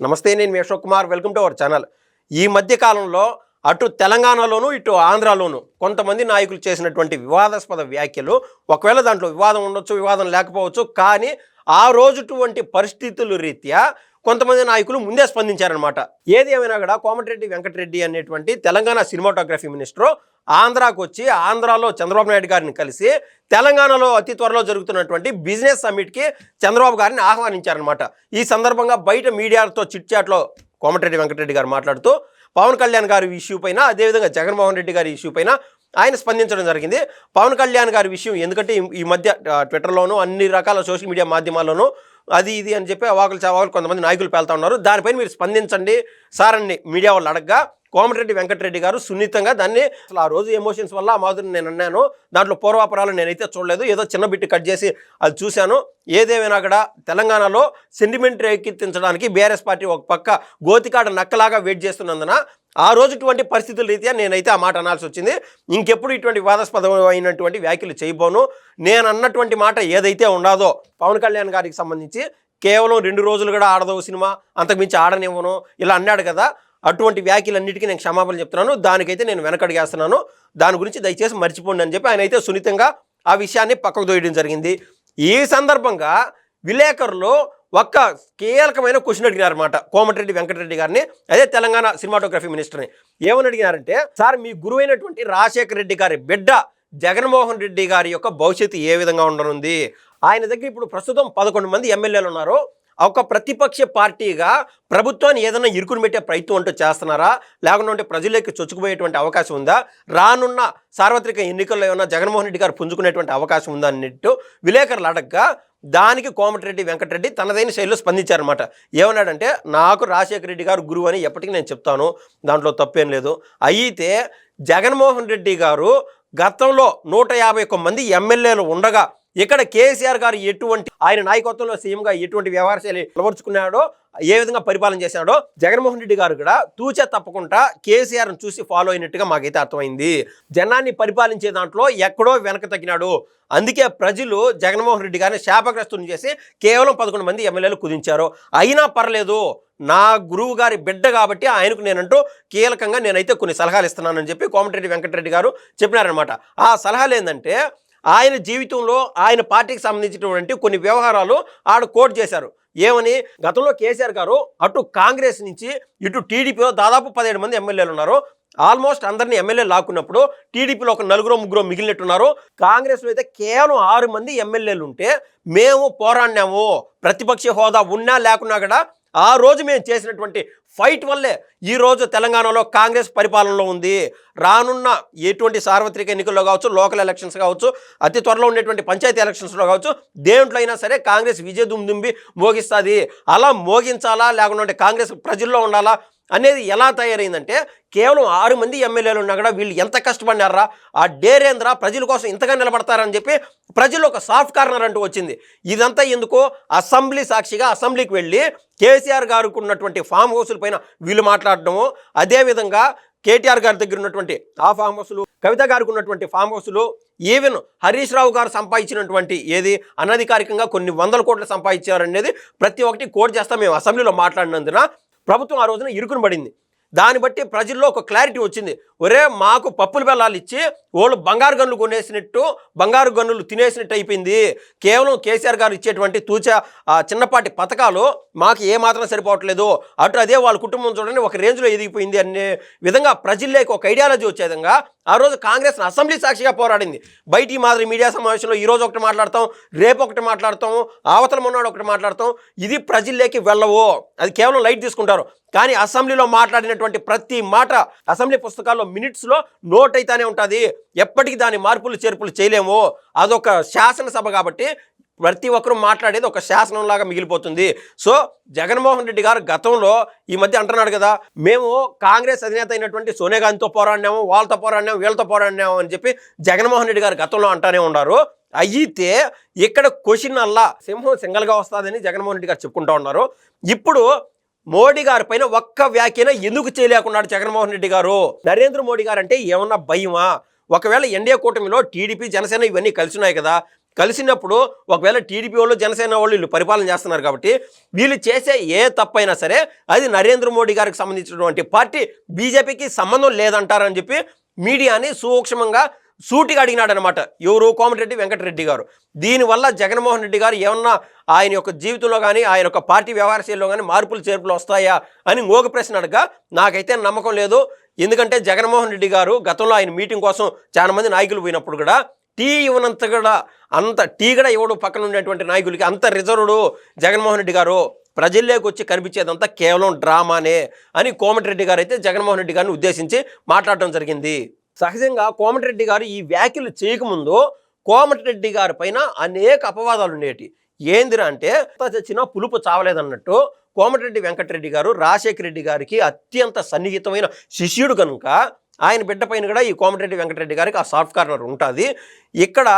నమస్తే నేను మీ Ashok Kumar. Welcome to our channel. ఈ మధ్య కాలంలో అటు తెలంగాణలోను ఇటు ఆంధ్రాలోను కొంతమంది నాయకులు చేసినటువంటి వివాదాస్పద వ్యాఖ్యలు ఒకవేళ దాంట్లో వివాదం ఉండొచ్చు వివాదం లేకపోవచ్చు కానీ ఆ రోజుటువంటి పరిస్థితుల రీత్యా కొంతమంది నాయకులు ముందే స్పందించారనమాట ఏది ఏమైనా కూడా కోమటిరెడ్డి వెంకటరెడ్డి అనేటువంటి తెలంగాణ సినిమాటోగ్రఫీ మినిస్టర్ ఆంధ్రాకు వచ్చి ఆంధ్రాలో చంద్రబాబు నాయుడు గారిని కలిసి తెలంగాణలో అతి త్వరలో జరుగుతున్నటువంటి బిజినెస్ సమ్మిట్కి చంద్రబాబు గారిని ఆహ్వానించారనమాట ఈ సందర్భంగా బయట మీడియాతో చిట్చాట్లో కోమటిరెడ్డి వెంకటరెడ్డి గారు మాట్లాడుతూ పవన్ కళ్యాణ్ గారి ఇష్యూ పైన అదేవిధంగా జగన్మోహన్ రెడ్డి గారి ఇష్యూ పైన ఆయన స్పందించడం జరిగింది. పవన్ కళ్యాణ్ గారి విషయం ఎందుకంటే ఈ- మధ్య ట్విట్టర్లోనూ అన్ని రకాల సోషల్ మీడియా మాధ్యమాల్లోనూ అది ఇది అని చెప్పి అవాకులు చవాకులు కొంతమంది నాయకులు పేలుతా ఉన్నారు. దానిపైన మీరు స్పందించండి. సార్ అని మీడియా వాళ్ళు అడగ్గా కోమటిరెడ్డి వెంకటరెడ్డి గారు సున్నితంగా దాన్ని అసలు ఆ రోజు ఎమోషన్స్ వల్ల ఆ మాధురిని నేను అన్నాను. దాంట్లో పూర్వాపరాలు నేనైతే చూడలేదు. ఏదో చిన్న బిట్టు కట్ చేసి అది చూశాను. ఏదేమైనా కూడా తెలంగాణలో సెంటిమెంట్ రేకెత్తించడానికి బీఆర్ఎస్ పార్టీ ఒక పక్క గోతికాడ నక్కలాగా వెయిట్ చేస్తున్నందున ఆ రోజుటువంటి పరిస్థితుల రీత్యా నేనైతే ఆ మాట అనాల్సి వచ్చింది. ఇంకెప్పుడు ఇటువంటి వివాదాస్పదమైనటువంటి వ్యాఖ్యలు చేయబోను. నేను అన్నటువంటి మాట ఏదైతే ఉండాదో పవన్ కళ్యాణ్ గారికి సంబంధించి కేవలం రెండు రోజులు కూడా ఆడదు సినిమా అంతకుమించి ఆడనివ్వను ఇలా అన్నాడు కదా. అటువంటి వ్యాఖ్యలన్నిటికీ నేను క్షమాపణ చెప్తున్నాను. దానికైతే నేను వెనకడిగేస్తున్నాను. దాని గురించి దయచేసి మర్చిపోండి అని చెప్పి ఆయన అయితే సున్నితంగా ఆ విషయాన్ని పక్కకు దోయడం జరిగింది. ఈ సందర్భంగా విలేకరులు ఒక్క కీలకమైన క్వశ్చన్ అడిగినారన్నమాట. కోమటిరెడ్డి వెంకటరెడ్డి గారిని అదే తెలంగాణ సినిమాటోగ్రఫీ మినిస్టర్ని. ఏమని అడిగినారంటే సార్ మీ గురువైనటువంటి రాజశేఖర రెడ్డి గారి బిడ్డ జగన్మోహన్ రెడ్డి గారి యొక్క భవిష్యత్తు ఏ విధంగా ఉండనుంది? ఆయన దగ్గర ఇప్పుడు ప్రస్తుతం పదకొండు మంది ఎమ్మెల్యేలు ఉన్నారు. ఒక ప్రతిపక్ష పార్టీగా ప్రభుత్వాన్ని ఏదైనా ఇరుకుని పెట్టే ప్రయత్నం అంటూ చేస్తున్నారా? లేకుండా ఉంటే ప్రజలకి చొచ్చుకుపోయేటువంటి అవకాశం ఉందా? రానున్న సార్వత్రిక ఎన్నికల్లో ఏమైనా జగన్మోహన్ రెడ్డి గారు పుంజుకునేటువంటి అవకాశం ఉందా అన్నట్టు విలేకరులు అడగగా దానికి కోమటిరెడ్డి వెంకటరెడ్డి తనదైన శైలిలో స్పందించారనమాట ఏమన్నాడంటే నాకు రాజశేఖర రెడ్డి గారు గురువు అని ఎప్పటికీ నేను చెప్తాను. దాంట్లో తప్పేం లేదు. అయితే జగన్మోహన్ రెడ్డి గారు గతంలో నూట యాభై ఒక్క మంది ఎమ్మెల్యేలు ఉండగా ఇక్కడ కేసీఆర్ గారు ఎటువంటి ఆయన నాయకత్వంలో సీఎంగా ఎటువంటి వ్యవహార శైలి అలవరుచుకున్నాడో ఏ విధంగా పరిపాలన చేశాడో జగన్మోహన్ రెడ్డి గారు కూడా తూచే తప్పకుండా కేసీఆర్ను చూసి ఫాలో అయినట్టుగా మాకైతే అర్థమైంది. జనాన్ని పరిపాలించే దాంట్లో ఎక్కడో వెనక తగ్గినాడు. అందుకే ప్రజలు జగన్మోహన్ రెడ్డి గారిని శాపగ్రస్తుని చేసి కేవలం పదకొండు మంది ఎమ్మెల్యేలు కుదించారు. అయినా పర్లేదు నా గురువు గారి బిడ్డ కాబట్టి ఆయనకు నేనంటూ కీలకంగా నేనైతే కొన్ని సలహాలు ఇస్తున్నానని చెప్పి కోమటిరెడ్డి వెంకటరెడ్డి గారు చెప్పినారనమాట ఆ సలహాలు ఏంటంటే ఆయన జీవితంలో ఆయన పార్టీకి సంబంధించినటువంటి కొన్ని వ్యవహారాలు ఆడ కోట్ చేశారు. ఏమని? గతంలో కేసీఆర్ గారు అటు కాంగ్రెస్ నుంచి ఇటు టీడీపీలో దాదాపు పదిహేడు మంది ఎమ్మెల్యేలు ఉన్నారు. ఆల్మోస్ట్ అందరినీ ఎమ్మెల్యే లాక్కున్నప్పుడు టీడీపీలో ఒక నలుగురు ముగ్గురు మిగిలినట్టున్నారు. కాంగ్రెస్లో అయితే కేవలం ఆరు మంది ఎమ్మెల్యేలు ఉంటే మేము పోరాడినాము. ప్రతిపక్ష హోదా ఉన్నా లేకున్నా కూడా ఆ రోజు మేము చేసినటువంటి ఫైట్ వల్లే ఈరోజు తెలంగాణలో కాంగ్రెస్ పరిపాలనలో ఉంది. రానున్న ఎటువంటి సార్వత్రిక ఎన్నికల్లో కావచ్చు లోకల్ ఎలక్షన్స్ కావచ్చు అతి త్వరలో ఉండేటువంటి పంచాయతీ ఎలక్షన్స్లో కావచ్చు దేంట్లో అయినా సరే కాంగ్రెస్ విజయ దుమ్దుంబి మోగిస్తుంది. అలా మోగించాలా లేకుంటే కాంగ్రెస్ ప్రజల్లో ఉండాలా? అనేది ఎలా తయారైందంటే కేవలం ఆరు మంది ఎమ్మెల్యేలు ఉన్నా కూడా వీళ్ళు ఎంత కష్టపడినారా? ఆ డేరేంద్ర ప్రజల కోసం ఇంతగా నిలబడతారని చెప్పి ప్రజలు ఒక సాఫ్ట్ కార్నర్ అంటూ వచ్చింది. ఇదంతా ఎందుకో అసెంబ్లీ సాక్షిగా అసెంబ్లీకి వెళ్ళి కేసీఆర్ గారికి ఉన్నటువంటి ఫామ్ హౌసుల పైన వీళ్ళు మాట్లాడటము అదేవిధంగా కేటీఆర్ గారి దగ్గర ఉన్నటువంటి ఆ ఫామ్ హౌస్లు కవిత గారికి ఉన్నటువంటి ఫామ్ హౌసులు ఈవెన్ హరీష్ రావు గారు సంపాదించినటువంటి ఏది అనధికారికంగా కొన్ని వందల కోట్లు సంపాదించారనేది ప్రతి ఒక్కటి కోట్ చేస్తా మేము అసెంబ్లీలో మాట్లాడినందున ప్రభుత్వం ఆ రోజున ఇరుకును పడింది. దాన్ని బట్టి ప్రజల్లో ఒక క్లారిటీ వచ్చింది. ఒరే మాకు పప్పుల బెల్లాలు ఇచ్చి వాళ్ళు బంగారు గన్నులు కొనేసినట్టు బంగారు గన్నులు తినేసినట్టు అయిపోయింది. కేవలం కేసీఆర్ గారు ఇచ్చేటువంటి తూచ ఆ చిన్నపాటి పథకాలు మాకు ఏమాత్రం సరిపోవట్లేదు. అటు అదే వాళ్ళ కుటుంబం చూడండి ఒక రేంజ్లో ఎదిగిపోయింది అనే విధంగా ప్రజల్లోకి ఒక ఐడియాలజీ వచ్చే విధంగా ఆ రోజు కాంగ్రెస్ అసెంబ్లీ సాక్షిగా పోరాడింది. బయట మాదిరి మీడియా సమావేశంలో ఈ రోజు ఒకటి మాట్లాడతాం రేపు ఒకటి మాట్లాడతాం అవతల మొన్నాడు ఒకటి మాట్లాడతాం ఇది ప్రజల్లోకి వెళ్ళవు. అది కేవలం లైట్ తీసుకుంటారు. కానీ అసెంబ్లీలో మాట్లాడినటువంటి ప్రతి మాట అసెంబ్లీ పుస్తకాల్లో మినిట్స్లో నోట్ అయితేనే ఉంటుంది. ఎప్పటికీ దాని మార్పులు చేర్పులు చేయలేము. అదొక శాసనసభ కాబట్టి ప్రతి ఒక్కరూ మాట్లాడేది ఒక శాసనంలాగా మిగిలిపోతుంది. సో జగన్మోహన్ రెడ్డి గారు గతంలో ఈ మధ్య అంటున్నాడు కదా మేము కాంగ్రెస్ అధినేత అయినటువంటి సోనియా గాంధీతో పోరాడినాము వాళ్ళతో పోరాడినాము వీళ్ళతో పోరాడినాము అని చెప్పి జగన్మోహన్ రెడ్డి గారు గతంలో అంటానే ఉన్నారు. అయితే ఇక్కడ క్వశ్చన్ అల్లా సింహం సింగల్గా వస్తుందని జగన్మోహన్ రెడ్డి గారు చెప్పుకుంటూ ఉన్నారు. ఇప్పుడు మోడీ గారి పైన ఒక్క వ్యాఖ్యన ఎందుకు చేయలేకున్నాడు జగన్మోహన్ రెడ్డి గారు? నరేంద్ర మోడీ గారు అంటే ఏమన్నా భయమా? ఒకవేళ ఎన్డీఏ కూటమిలో టీడీపీ జనసేన ఇవన్నీ కలిసినాయి కదా కలిసినప్పుడు ఒకవేళ టీడీపీ వాళ్ళు జనసేన వాళ్ళు వీళ్ళు పరిపాలన చేస్తున్నారు కాబట్టి వీళ్ళు చేసే ఏ తప్పైనా సరే అది నరేంద్ర మోడీ గారికి సంబంధించినటువంటి పార్టీ బీజేపీకి సంబంధం లేదంటారని చెప్పి మీడియాని సూక్ష్మంగా సూటిగా అడిగినాడనమాట ఎవరు? కోమటిరెడ్డి వెంకటరెడ్డి గారు. దీనివల్ల జగన్మోహన్ రెడ్డి గారు ఏమన్నా ఆయన యొక్క జీవితంలో కానీ ఆయన యొక్క పార్టీ వ్యవహారశీల్లో కానీ మార్పులు చేర్పులు వస్తాయా అని ఇంకొక ప్రశ్న అడగా నాకైతే నమ్మకం లేదు. ఎందుకంటే జగన్మోహన్ రెడ్డి గారు గతంలో ఆయన మీటింగ్ కోసం చాలా మంది నాయకులు పోయినప్పుడు కూడా టీ ఇవ్వనంత కూడా అంత టీ కూడా ఇవ్వడు పక్కన ఉండేటువంటి నాయకులకి అంత రిజర్వ్డు జగన్మోహన్ రెడ్డి గారు. ప్రజల్లోకి వచ్చి కనిపించేదంతా కేవలం డ్రామానే అని కోమటిరెడ్డి గారు అయితే జగన్మోహన్ రెడ్డి గారిని ఉద్దేశించి మాట్లాడటం జరిగింది. సహజంగా కోమటిరెడ్డి గారు ఈ వ్యాఖ్యలు చేయకముందు కోమటిరెడ్డి గారి పైన అనేక అపవాదాలు ఉండేటి. ఏందిరా అంటే చచ్చిన పులుపు చావలేదన్నట్టు కోమటిరెడ్డి వెంకటరెడ్డి గారు రాజశేఖర రెడ్డి గారికి అత్యంత సన్నిహితమైన శిష్యుడు కనుక ఆయన బిడ్డ పైన కూడా ఈ కోమటిరెడ్డి వెంకటరెడ్డి గారికి ఆ సాఫ్ట్ కార్నర్ ఉంటుంది. ఇక్కడ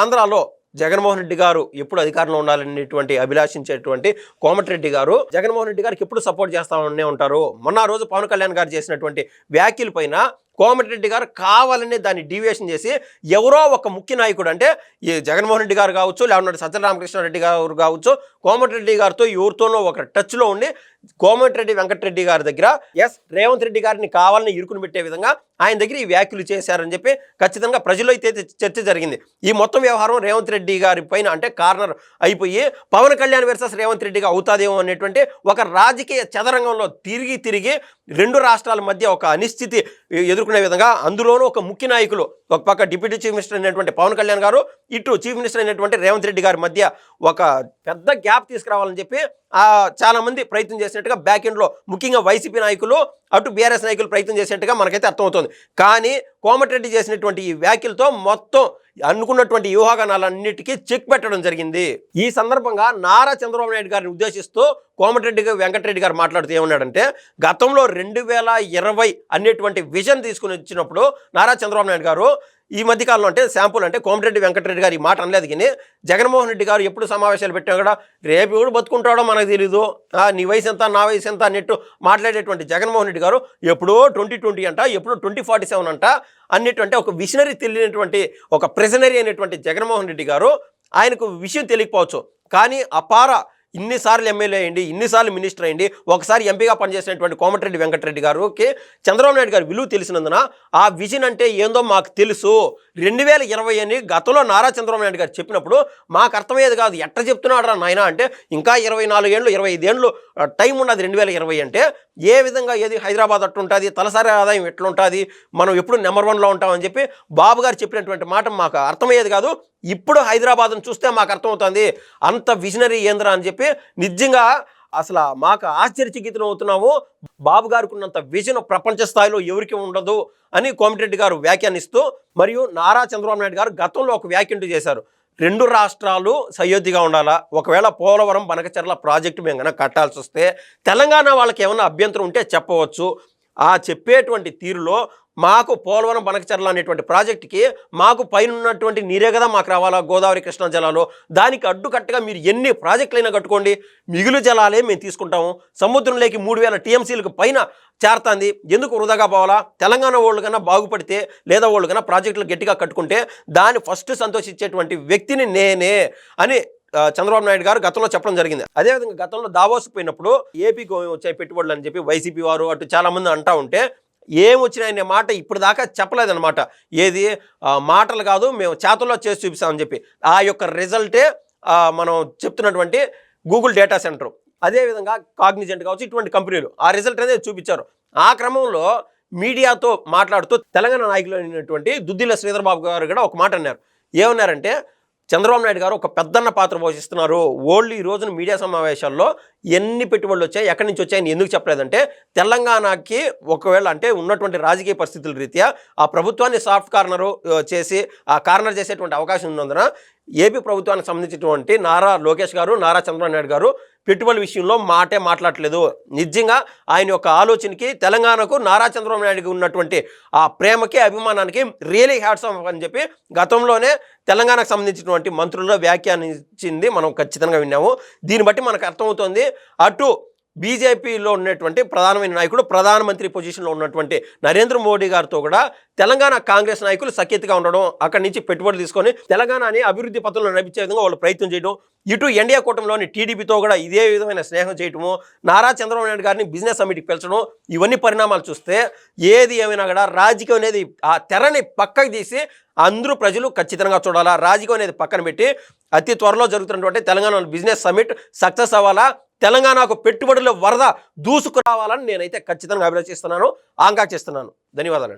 ఆంధ్రాలో జగన్మోహన్ రెడ్డి గారు ఎప్పుడు అధికారంలో ఉండాలనేటువంటి అభిలాషించేటువంటి కోమటిరెడ్డి గారు జగన్మోహన్ రెడ్డి గారికి ఎప్పుడు సపోర్ట్ చేస్తామనే ఉంటారు. మొన్న రోజు పవన్ కళ్యాణ్ గారు చేసినటువంటి వ్యాఖ్యల పైన కోమటిరెడ్డి గారు కావాలని దాన్ని డీవియేషన్ చేసి ఎవరో ఒక ముఖ్య నాయకుడు అంటే ఈ జగన్మోహన్ రెడ్డి గారు కావచ్చు లేకుంటే సత్యరామకృష్ణారెడ్డి గారు కావచ్చు కోమటిరెడ్డి గారితో ఎవరితోనో ఒక టచ్లో ఉండి కోమటిరెడ్డి వెంకటరెడ్డి గారి దగ్గర ఎస్ రేవంత్ రెడ్డి గారిని కావాలని ఇరుకుని పెట్టే విధంగా ఆయన దగ్గర ఈ వ్యాఖ్యలు చేశారని చెప్పి ఖచ్చితంగా ప్రజల్లో అయితే చర్చ జరిగింది. ఈ మొత్తం వ్యవహారం రేవంత్ రెడ్డి గారి పైన అంటే కార్నర్ అయిపోయి పవన్ కళ్యాణ్ వర్సెస్ రేవంత్ రెడ్డిగా అవుతాదేమో అనేటువంటి ఒక రాజకీయ చదరంగంలో తిరిగి తిరిగి రెండు రాష్ట్రాల మధ్య ఒక అనిశ్చితి ఎదుర్కొనే విధంగా అందులోనూ ఒక ముఖ్య నాయకులు ఒక పక్క డిప్యూటీ చీఫ్ మినిస్టర్ అయినటువంటి పవన్ కళ్యాణ్ గారు ఇటు చీఫ్ మినిస్టర్ అయినటువంటి రేవంత్ రెడ్డి గారి మధ్య ఒక పెద్ద గ్యాప్ తీసుకురావాలని చెప్పి చాలామంది చాలా మంది ప్రయత్నం చేసినట్టుగా బ్యాక్ ఎండ్లో ముఖ్యంగా వైసీపీ నాయకులు అటు బీఆర్ఎస్ నాయకులు ప్రయత్నం చేసినట్టుగా మనకైతే అర్థమవుతుంది. కానీ కోమటిరెడ్డి చేసినటువంటి ఈ వ్యాఖ్యలతో మొత్తం అనుకున్నటువంటి వ్యూహాగానాలన్నిటికీ చెక్ పెట్టడం జరిగింది. ఈ సందర్భంగా నారా చంద్రబాబు నాయుడు గారిని ఉద్దేశిస్తూ కోమటిరెడ్డి గారు వెంకటరెడ్డి గారు మాట్లాడుతూ ఏమన్నాడంటే గతంలో రెండు వేల ఇరవై అనేటువంటి విజన్ తీసుకుని వచ్చినప్పుడు నారా చంద్రబాబు నాయుడు గారు ఈ మధ్య కాలంలో అంటే శాంపుల్ అంటే కోమటిరెడ్డి వెంకటరెడ్డి గారు ఈ మాట అనలేదు కానీ జగన్మోహన్ రెడ్డి గారు ఎప్పుడు సమావేశాలు పెట్టాం కూడా రేపు ఎవడు బతుకుంటాడో మనకు తెలీదు. ఆ, నీ వయసు ఎంత నా వయసు ఎంత అన్నట్టు మాట్లాడేటువంటి జగన్మోహన్ రెడ్డి గారు ఎప్పుడో ట్వంటీ ట్వంటీ అంట ఎప్పుడో ట్వంటీ ఫార్టీ సెవెన్ అంట అన్నిటువంటి ఒక విషనరీ తెలియనటువంటి ఒక ప్రెజనరీ అయినటువంటి జగన్మోహన్ రెడ్డి గారు ఆయనకు విషయం తెలియకపోవచ్చు. కానీ అపార ఇన్నిసార్లు ఎమ్మెల్యే అయ్యండి ఇన్నిసార్లు మినిస్టర్ అయ్యండి ఒకసారి ఎంపీగా పనిచేసినటువంటి కోమటిరెడ్డి వెంకటరెడ్డి గారుకి చంద్రబాబు నాయుడు గారు విలువ తెలిసినందున ఆ విజన్ అంటే ఏందో మాకు తెలుసు. రెండు వేల ఇరవై అని గతంలో నారా చంద్రబాబు నాయుడు గారు చెప్పినప్పుడు మాకు అర్థమయ్యేది కాదు ఎట్ట చెప్తున్నాడు రా నాయన అంటే ఇంకా ఇరవై నాలుగు ఏళ్ళు ఇరవై ఐదు టైం ఉన్నది రెండు వేల ఇరవై అంటే ఏ విధంగా ఏది హైదరాబాద్ అట్టుంటుంది తలసరి ఆదాయం ఎట్లుంటుంది మనం ఎప్పుడు నెంబర్ వన్లో ఉంటామని చెప్పి బాబు గారు చెప్పినటువంటి మాట మాకు అర్థమయ్యేది కాదు. ఇప్పుడు హైదరాబాద్ను చూస్తే మాకు అర్థమవుతుంది అంత విజనరీ ఏంద్రా అని చెప్పి నిజంగా అసలు మాకు ఆశ్చర్యచకితం అవుతున్నాము బాబు గారికి ఉన్నంత విజన్ ప్రపంచ స్థాయిలో ఎవరికి ఉండదు అని కోమటిరెడ్డి గారు వ్యాఖ్యానిస్తూ మరియు నారా చంద్రబాబు నాయుడు గారు గతంలో ఒక వ్యాఖ్యంటు చేశారు. రెండు రాష్ట్రాలు సయోధ్యగా ఉండాలా? ఒకవేళ పోలవరం బనకచర్ల ప్రాజెక్టు మేము కనుక కట్టాల్సి వస్తే తెలంగాణ వాళ్ళకి ఏమైనా అభ్యంతరం ఉంటే చెప్పవచ్చు. ఆ చెప్పేటువంటి తీరులో మాకు పోలవరం బనకచర్ల అనేటువంటి ప్రాజెక్టుకి మాకు పైన ఉన్నటువంటి నీరే కదా మాకు రావాలా? గోదావరి కృష్ణా జలాలు. దానికి అడ్డుకట్టగా మీరు ఎన్ని ప్రాజెక్టులైనా కట్టుకోండి మిగులు జలాలే మేము తీసుకుంటాము. సముద్రంలోకి మూడు వేల టీఎంసీలకు పైన చేరుతుంది. ఎందుకు వృధాగా పోవాలా? తెలంగాణ వాళ్ళు కన్నా బాగుపడితే లేదా వాళ్ళు కన్నా ప్రాజెక్టులు గట్టిగా కట్టుకుంటే దాన్ని ఫస్ట్ సంతోషించేటువంటి వ్యక్తిని నేనే అని చంద్రబాబు నాయుడు గారు గతంలో చెప్పడం జరిగింది. అదేవిధంగా గతంలో దావోస్ పోయినప్పుడు ఏపీకి వచ్చాయి పెట్టుబడులు అని చెప్పి వైసీపీ వారు అటు చాలామంది అంటా ఉంటే ఏం అనే మాట ఇప్పుడు దాకా చెప్పలేదన్నమాట. ఏది? మాటలు కాదు మేము చేతల్లో చేసి చూపిస్తామని చెప్పి. ఆ యొక్క రిజల్టే మనం చెప్తున్నటువంటి గూగుల్ డేటా సెంటర్ అదేవిధంగా కాగ్నిజెంట్ కావచ్చు ఇటువంటి కంపెనీలు ఆ రిజల్ట్ అనేది చూపించారు. ఆ క్రమంలో మీడియాతో మాట్లాడుతూ తెలంగాణ నాయకులు అయినటువంటి దుద్దిల శ్రీధర్ బాబు గారు కూడా ఒక మాట అన్నారు. ఏమన్నారంటే చంద్రబాబు నాయుడు గారు ఒక పెద్దన్న పాత్ర పోషిస్తున్నారు. ఓన్లీ ఈ రోజున మీడియా సమావేశాల్లో ఎన్ని పెట్టుబడులు వచ్చాయి ఎక్కడి నుంచి వచ్చాయని ఎందుకు చెప్పలేదంటే తెలంగాణకి ఒకవేళ అంటే ఉన్నటువంటి రాజకీయ పరిస్థితుల రీత్యా ఆ ప్రభుత్వాన్ని సాఫ్ట్ కార్నరు చేసి ఆ కార్నర్ చేసేటువంటి అవకాశం ఉన్నందున ఏపీ ప్రభుత్వానికి సంబంధించినటువంటి నారా లోకేష్ గారు నారా చంద్రబాబు నాయుడు గారు పెట్టుబడుల విషయంలో మాటే మాట్లాడలేదు. నిజంగా ఆయన యొక్క ఆలోచనకి తెలంగాణకు నారా చంద్రబాబు నాయుడుకి ఉన్నటువంటి ఆ ప్రేమకి అభిమానానికి రియలీ హ్యాట్స్ ఆఫ్ అని చెప్పి గతంలోనే తెలంగాణకు సంబంధించినటువంటి మంత్రుల్లో వ్యాఖ్యానించింది మనం ఖచ్చితంగా విన్నాము. దీన్ని బట్టి మనకు అర్థమవుతుంది. అటు బీజేపీలో ఉన్నటువంటి ప్రధానమైన నాయకుడు ప్రధానమంత్రి పొజిషన్లో ఉన్నటువంటి నరేంద్ర మోడీ గారితో కూడా తెలంగాణ కాంగ్రెస్ నాయకులు సఖ్యతగా ఉండడం అక్కడి నుంచి పెట్టుబడులు తీసుకొని తెలంగాణని అభివృద్ధి పథంలో నడిపించే విధంగా వాళ్ళు ప్రయత్నం చేయడం ఇటు ఎన్డీఏ కూటమిలోని టీడీపీతో కూడా ఇదే విధమైన స్నేహం చేయటము నారా చంద్రబాబు నాయుడు గారిని బిజినెస్ సమిట్కి పిలచడం ఇవన్నీ పరిణామాలు చూస్తే ఏది ఏమైనా కూడా రాజకీయం అనేది ఆ తెరని పక్కకి తీసి అందరూ ప్రజలు ఖచ్చితంగా చూడాలా. రాజకీయం అనేది పక్కన పెట్టి అతి త్వరలో జరుగుతున్నటువంటి తెలంగాణ బిజినెస్ సమిట్ సక్సెస్ అవ్వాలా? తెలంగాణకు పెట్టుబడుల వరద దూసుకురావాలని నేనైతే ఖచ్చితంగా అభిలషిస్తున్నాను ఆంకాక్షిస్తున్నాను. ధన్యవాదాలు